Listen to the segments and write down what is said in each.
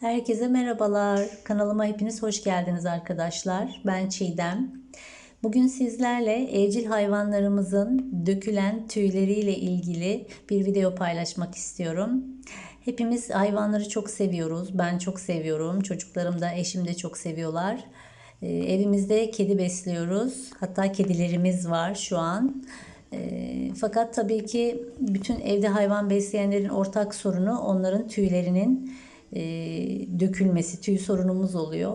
Herkese merhabalar. Kanalıma hepiniz hoş geldiniz arkadaşlar. Ben Çiğdem. Bugün sizlerle evcil hayvanlarımızın dökülen tüyleriyle ilgili bir video paylaşmak istiyorum. Hepimiz hayvanları çok seviyoruz. Ben çok seviyorum. Çocuklarım da eşim de çok seviyorlar. Ee, evimizde kedi besliyoruz. Hatta kedilerimiz var şu an. Ee, fakat tabii ki bütün evde hayvan besleyenlerin ortak sorunu onların tüylerinin e, dökülmesi, tüy sorunumuz oluyor.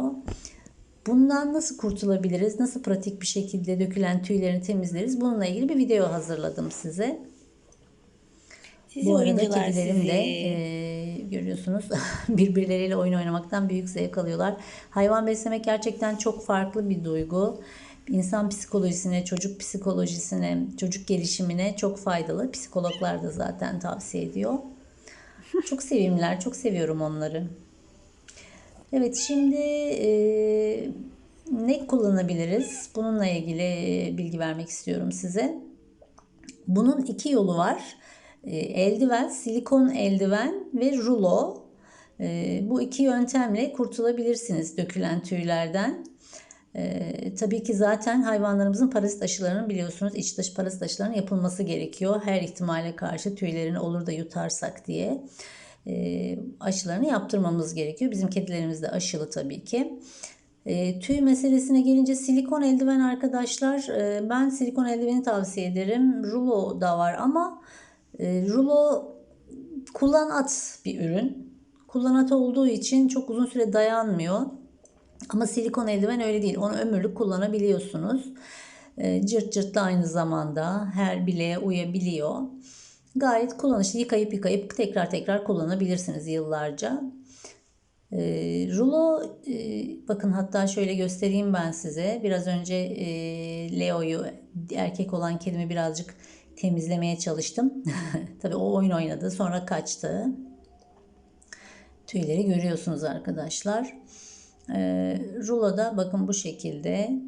Bundan nasıl kurtulabiliriz? Nasıl pratik bir şekilde dökülen tüylerini temizleriz? Bununla ilgili bir video hazırladım size. Sizi Bu arada kedilerim sizi. de e, görüyorsunuz birbirleriyle oyun oynamaktan büyük zevk alıyorlar. Hayvan beslemek gerçekten çok farklı bir duygu. İnsan psikolojisine, çocuk psikolojisine, çocuk gelişimine çok faydalı. Psikologlar da zaten tavsiye ediyor. Çok sevimliler, çok seviyorum onları. Evet şimdi e, ne kullanabiliriz? Bununla ilgili bilgi vermek istiyorum size. Bunun iki yolu var. E, eldiven, silikon eldiven ve rulo. E, bu iki yöntemle kurtulabilirsiniz dökülen tüylerden. E, tabii ki zaten hayvanlarımızın parazit aşılarının biliyorsunuz iç dış parazit aşılarının yapılması gerekiyor. Her ihtimale karşı tüylerini olur da yutarsak diye e, aşılarını yaptırmamız gerekiyor. Bizim kedilerimiz de aşılı tabii ki. E, tüy meselesine gelince silikon eldiven arkadaşlar e, ben silikon eldiveni tavsiye ederim. Rulo da var ama e, rulo kullan at bir ürün. Kullan at olduğu için çok uzun süre dayanmıyor. Ama silikon eldiven öyle değil. Onu ömürlük kullanabiliyorsunuz. E, cırt cırtlı aynı zamanda her bileğe uyabiliyor. Gayet kullanışlı. Yıkayıp yıkayıp tekrar tekrar kullanabilirsiniz yıllarca. E, rulo e, bakın hatta şöyle göstereyim ben size. Biraz önce e, Leo'yu erkek olan kedimi birazcık temizlemeye çalıştım. Tabii o oyun oynadı sonra kaçtı. Tüyleri görüyorsunuz arkadaşlar. E, rulo da bakın bu şekilde.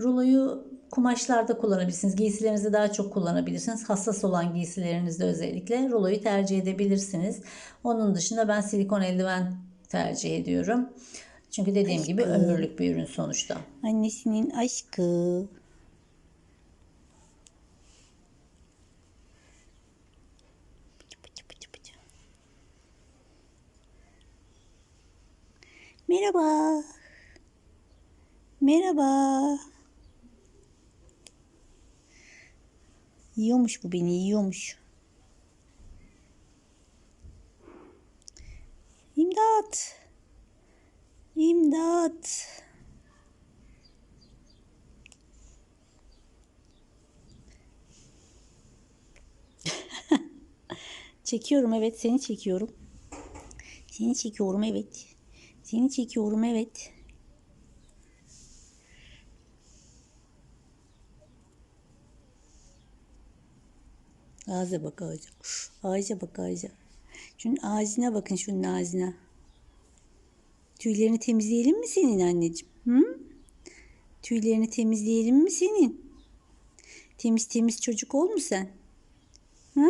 Ruloyu kumaşlarda kullanabilirsiniz. Giysilerinizde daha çok kullanabilirsiniz. Hassas olan giysilerinizde özellikle ruloyu tercih edebilirsiniz. Onun dışında ben silikon eldiven tercih ediyorum. Çünkü dediğim gibi Aşkım. ömürlük bir ürün sonuçta. Annesinin aşkı. Merhaba. Merhaba. Yiyormuş bu beni, yiyormuş. İmdat. İmdat. Çekiyorum evet seni çekiyorum. Seni çekiyorum evet. Seni çekiyorum evet. Ağza bak ağaca. Ağaca bak ağaca. Şunun ağzına bakın şunun ağzına. Tüylerini temizleyelim mi senin anneciğim? Hı? Tüylerini temizleyelim mi senin? Temiz temiz çocuk ol mu sen? Hı?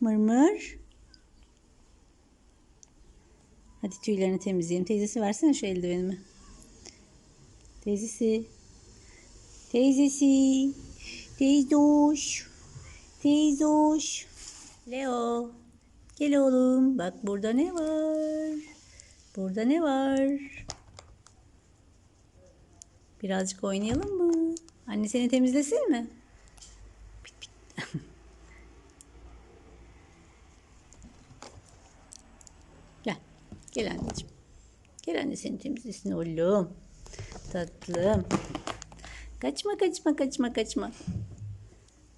Mırmır. Hadi tüylerini temizleyelim. Teyzesi versene şu eldivenimi. Teyzesi. Teyzesi. Teyzoş. Teyzoş. Leo. Gel oğlum. Bak burada ne var? Burada ne var? Birazcık oynayalım mı? Anne seni temizlesin mi? Gel anneciğim. Gel anne seni temizlesin oğlum. Tatlım. Kaçma kaçma kaçma kaçma.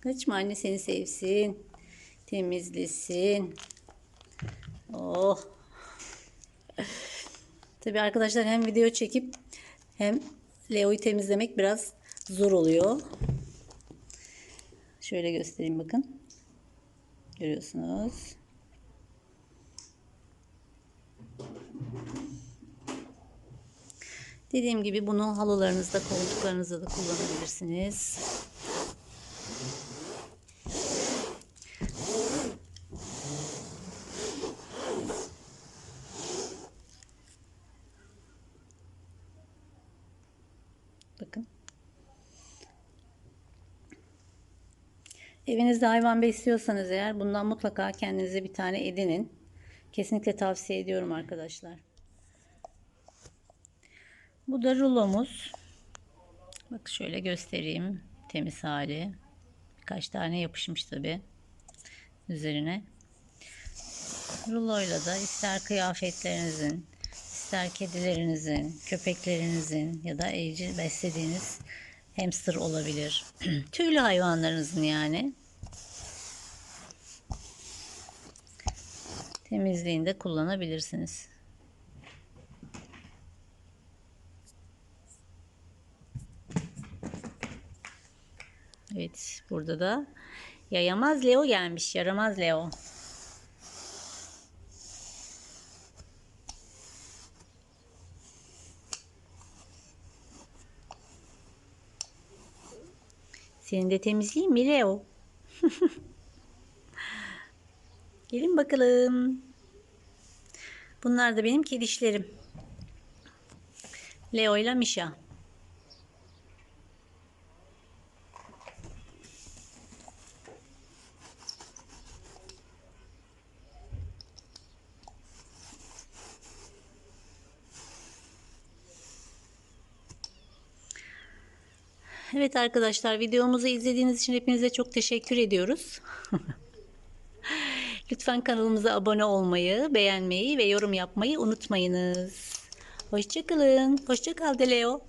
Kaçma anne seni sevsin. Temizlesin. Oh. Tabii arkadaşlar hem video çekip hem Leo'yu temizlemek biraz zor oluyor. Şöyle göstereyim bakın. Görüyorsunuz. Dediğim gibi bunu halılarınızda, koltuklarınızda da kullanabilirsiniz. Bakın. Evinizde hayvan besliyorsanız eğer bundan mutlaka kendinize bir tane edinin. Kesinlikle tavsiye ediyorum arkadaşlar. Bu da rulomuz. Bak şöyle göstereyim. Temiz hali. Birkaç tane yapışmış tabi üzerine. Ruloyla da ister kıyafetlerinizin, ister kedilerinizin, köpeklerinizin ya da evcil beslediğiniz hamster olabilir. Tüylü hayvanlarınızın yani. Temizliğinde kullanabilirsiniz. Evet, burada da yayamaz Leo gelmiş. Yaramaz Leo. Seni de temizleyeyim mi Leo? Gelin bakalım. Bunlar da benim kedişlerim. Leo ile Misha. Evet arkadaşlar videomuzu izlediğiniz için hepinize çok teşekkür ediyoruz. Lütfen kanalımıza abone olmayı, beğenmeyi ve yorum yapmayı unutmayınız. Hoşçakalın. Hoşçakal de Leo.